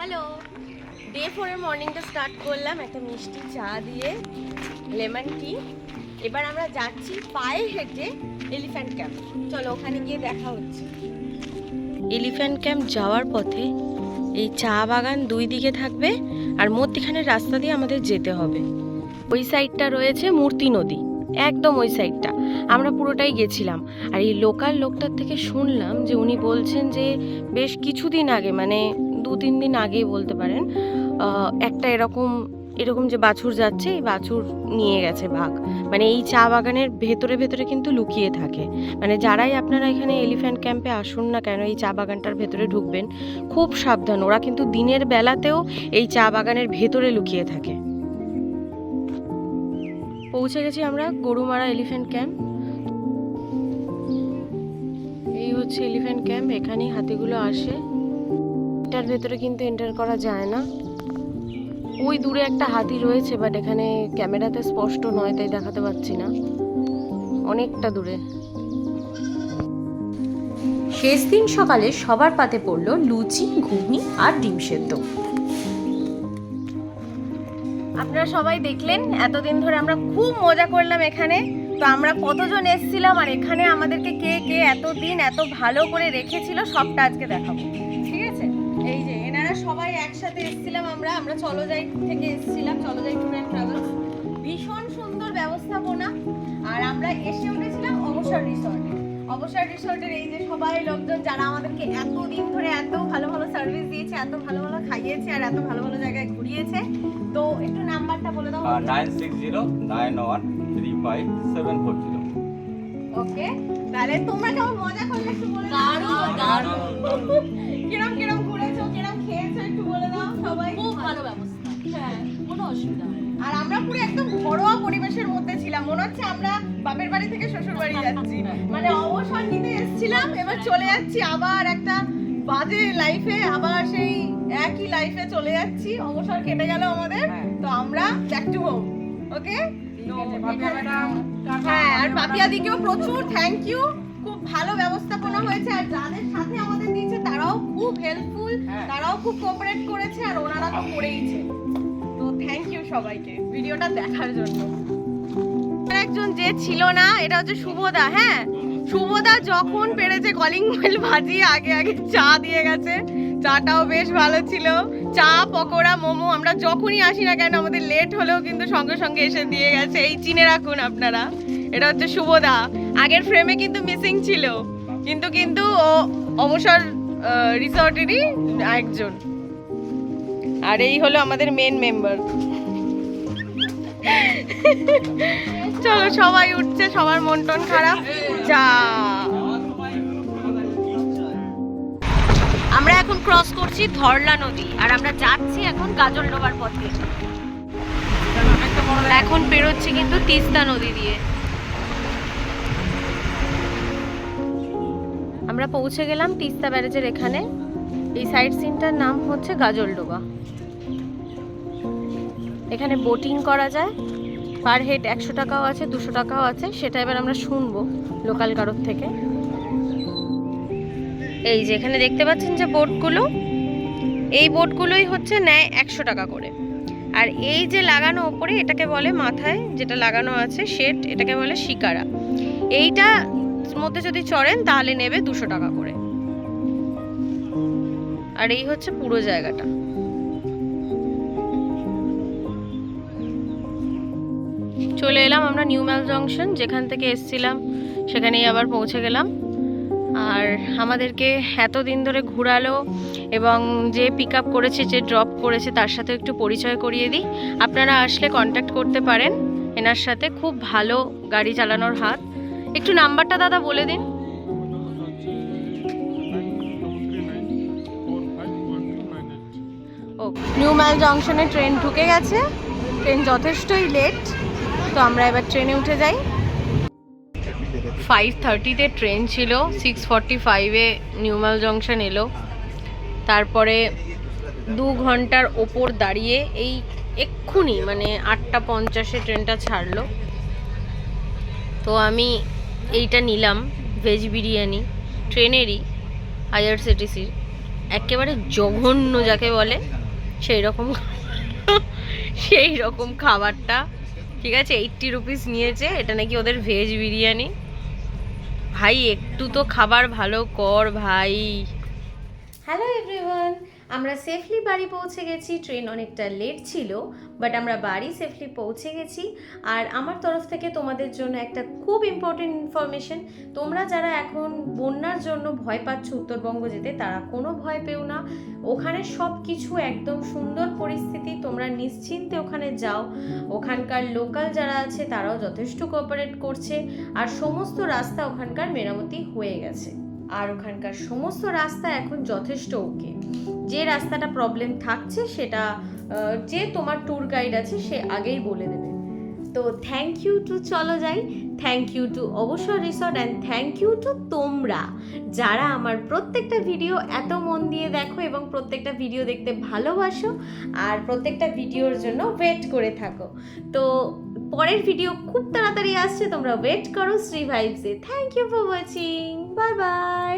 Hello day ফোরের মর্নিংটা start করলাম, একটা মিষ্টি চা দিয়ে লেমন টি এবার আমরা যাচ্ছি পায়ে হেঁটে এলিফ্যান্ট ক্যাম্প চলো, ওখানে গিয়ে দেখা হচ্ছে। এলিফ্যান্ট ক্যাম্প যাওয়ার পথে এই চা বাগান দুই দিকে থাকবে আর মধ্যখানের রাস্তা দিয়ে আমাদের যেতে হবে। ওই সাইডটা রয়েছে মূর্তি নদী, একদম ওই সাইডটা আমরা পুরোটাই গেছিলাম আর এই লোকাল লোকটার থেকে শুনলাম যে উনি বলছেন যে বেশ কিছুদিন আগে মানে দু তিন দিন আগেই বলতে পারেন একটা এরকম এরকম যে বাছুর যাচ্ছে, এই বাছুর নিয়ে গেছে বাঘ মানে এই চা বাগানের ভেতরে ভেতরে কিন্তু লুকিয়ে থাকে। মানে যারাই আপনারা এখানে এলিফ্যান্ট ক্যাম্পে আসুন না কেন, এই চা বাগানটার ভেতরে ঢুকবেন, খুব সাবধান। ওরা কিন্তু দিনের বেলাতেও এই চা বাগানের ভেতরে লুকিয়ে থাকে। পৌঁছে গেছি আমরা গরুমারা এলিফ্যান্ট ক্যাম্প। এই হচ্ছে এলিফ্যান্ট ক্যাম্প, এখানেই হাতিগুলো আসে। এটার ভেতরে কিন্তু এন্টার করা যায় না। ওই দূরে একটা হাতি রয়েছে বাট এখানে ক্যামেরাতে স্পষ্ট নয় তাই দেখাতে পাচ্ছি না। অনেকটা দূরে। শেষ দিন সকালে সবার পাতে পড়ল লুচি ঘুগনি আর ডিম সেদ্ধ। আপনারা সবাই দেখলেন এতদিন ধরে আমরা খুব মজা করলাম এখানে। তো আমরা কতজন এসেছিলাম আর এখানে আমাদেরকে কে কে এতদিন এত ভালো করে রেখেছিল সবটা আজকে দেখাবো। এই যে এনারা সবাই একসাথে এসেছিলাম আমরা আমরা চলো যাই থেকে এসেছিলাম চলো যাই ট্যুর অ্যান্ড ট্রাভেলস। ভীষণ সুন্দর ব্যবস্থাপনা। আর আমরা এসে উঠেছিলাম অবসর রিসর্টে। অবসর রিসর্টের এই যে সবাই লোকজন যারা আমাদেরকে এত দিন ধরে এত ভালো ভালো সার্ভিস দিয়েছে এত ভালো ভালো খাইয়েছে আর এত ভালো ভালো জায়গায় ঘুরিয়েছে তো একটু নাম্বারটা বলে দাও। Nine six zero nine one three five seven four zero okay তাহলে তোমরা কেমন মজা করলে একটু বলে দাও। কিরম কিরম কিরম সবাই খুব ভালো। ব্যবস্থা। হ্যাঁ কোনো অসুবিধা আর আমরা পুরো একদম ঘরোয়া পরিবেশের মধ্যে ছিলাম। মনে হচ্ছে আমরা বাপের বাড়ি থেকে শ্বশুর বাড়ি যাচ্ছি। মানে অবসর নিতে এসেছিলাম এবার চলে যাচ্ছি আবার একটা বাজে লাইফে আবার সেই একই লাইফে চলে যাচ্ছি। অবসর কেটে গেল আমাদের। তো আমরা ব্যাক টু হোম ওকে হ্যাঁ আর পাপিয়াদিকেও প্রচুর থ্যাংক ইউ খুব ভালো ব্যবস্থাপনা হয়েছে আর যাদের সাথে আমাদের দিয়েছে তারাও খুব হেল্পফুল তারাও খুব কোঅপারেট করেছে আর ওনারা তো করেইছে। তো থ্যাংক ইউ সবাইকে ভিডিওটা দেখার জন্য। একজন যে ছিল না এটা হচ্ছে শুভদা হ্যাঁ? শুভদা যখন পেরেছে কলিং বেল ভাজিয়ে আগে আগে চা দিয়ে গেছে। চাটাও বেশ ভালো ছিল। চা পকোড়া মোমো আমরা যখনই আসি না কেন আমাদের লেট হলেও কিন্তু সঙ্গে সঙ্গে এসে দিয়ে গেছে। এই চিনে রাখুন আপনারা। এটা হচ্ছে শুভদা আগের ফ্রেমে কিন্তু মিসিং ছিল। কিন্তু কিন্তু ও অবসর রিসর্টেরই একজন। আর এই হলো আমাদের মেন মেম্বার চলো, সবাই উঠছে, সবার মন টন খারাপ। যা। আমরা এখন ক্রস করছি ধরলা নদী, আর আমরা যাচ্ছি এখন গাজলডোবার পথে। এখন পেরোচ্ছি কিন্তু তিস্তা নদী দিয়ে। আমরা পৌঁছে গেলাম তিস্তা ব্যারেজের এখানে। এই সাইড সিনটার নাম হচ্ছে গাজলডোবা। এখানে বোটিং করা যায়। পার হেড একশো টাকাও আছে, দুশো টাকাও আছে, সেটা এবার আমরা শুনব লোকাল কারোর থেকে। এই যে এখানে দেখতে পাচ্ছেন যে বোটগুলো এই বোটগুলোই হচ্ছে নেয় একশো টাকা করে। আর এই যে লাগানো ওপরে, এটাকে বলে মাথায়, যেটা লাগানো আছে শেড এটাকে বলে শিকারা। এইটা মধ্যে যদি চড়েন, তাহলে নেবে দুশো টাকা করে। আর এই হচ্ছে পুরো জায়গাটা। চলে এলাম আমরা নিউ ম্যাল জংশন, যেখান থেকে এসছিলাম, সেখানেই আবার পৌঁছে গেলাম। আর আমাদেরকে এতদিন ধরে ঘোরালো এবং যে পিক আপ করেছে, যে ড্রপ করেছে, তার সাথে একটু পরিচয় করিয়ে দিই। আপনারা আসলে কন্ট্যাক্ট করতে পারেন, এনার সাথে। খুব ভালো গাড়ি চালানোর হাত। একটু নাম্বারটা দাদা বলে দিন। ও নিউ ম্যাল জংশনে ট্রেন ঢুকে গেছে। ট্রেন যথেষ্টই লেট তো আমরা এবার ট্রেনে উঠে যাই। ফাইভ থার্টিতে ট্রেন ছিল সিক্স ফর্টি ফাইভে নিউমাল জংশন এলো। তারপরে দু ঘণ্টার ওপর দাঁড়িয়ে এই এক্ষুনি মানে আটটা পঞ্চাশে ট্রেনটা ছাড়লো। তো আমি এইটা নিলাম ভেজ বিরিয়ানি, ট্রেনেরই আইআরসিটিসির একেবারে জঘন্য যাকে বলে, সেই রকম সেই রকম খাবারটা। ঠিক আছে এইটটি রুপিস নিয়েছে, এটা নাকি ওদের ভেজ বিরিয়ানি। ভাই, একটু তো খাবার ভালো কর ভাই। হ্যালো এভরিওয়ান আমরা সেফলি বাড়ি পৌঁছে গেছি। ট্রেন অনেকটা লেট ছিল বাট আমরা বাড়ি সেফলি পৌঁছে গেছি। আর আমার তরফ থেকে তোমাদের জন্য একটা খুব ইম্পর্টেন্ট ইনফরমেশন তোমরা যারা এখন বন্যার জন্য ভয় পাচ্ছ উত্তরবঙ্গ যেতে, তারা কোনো ভয় পেও না। ওখানে সব কিছু একদম সুন্দর পরিস্থিতি। তোমরা নিশ্চিন্তে ওখানে যাও। ওখানকার লোকাল যারা আছে, তারাও যথেষ্ট কোঅপারেট করছে। আর সমস্ত রাস্তা ওখানকার মেরামতি হয়ে গেছে। আর ওখানকার সমস্ত রাস্তা এখন যথেষ্ট ওকে যে রাস্তাটা প্রবলেম থাকছে সেটা যে তোমার ট্যুর গাইড আছে সে আগেই বলে দেবে। তো থ্যাংক ইউ টু চলো যাই thank you to Abasar resort and thank you to তোমরা যারা আমার প্রত্যেকটা ভিডিও এত মন দিয়ে দেখো এবং প্রত্যেকটা ভিডিও দেখতে ভালোবাসো আর প্রত্যেকটা ভিডিওর জন্য ওয়েট করে থাকো। তো পরের ভিডিও খুব তাড়াতাড়ি আসছে, তোমরা ওয়েট করো Shri ভাইবসে thank you for watching bye bye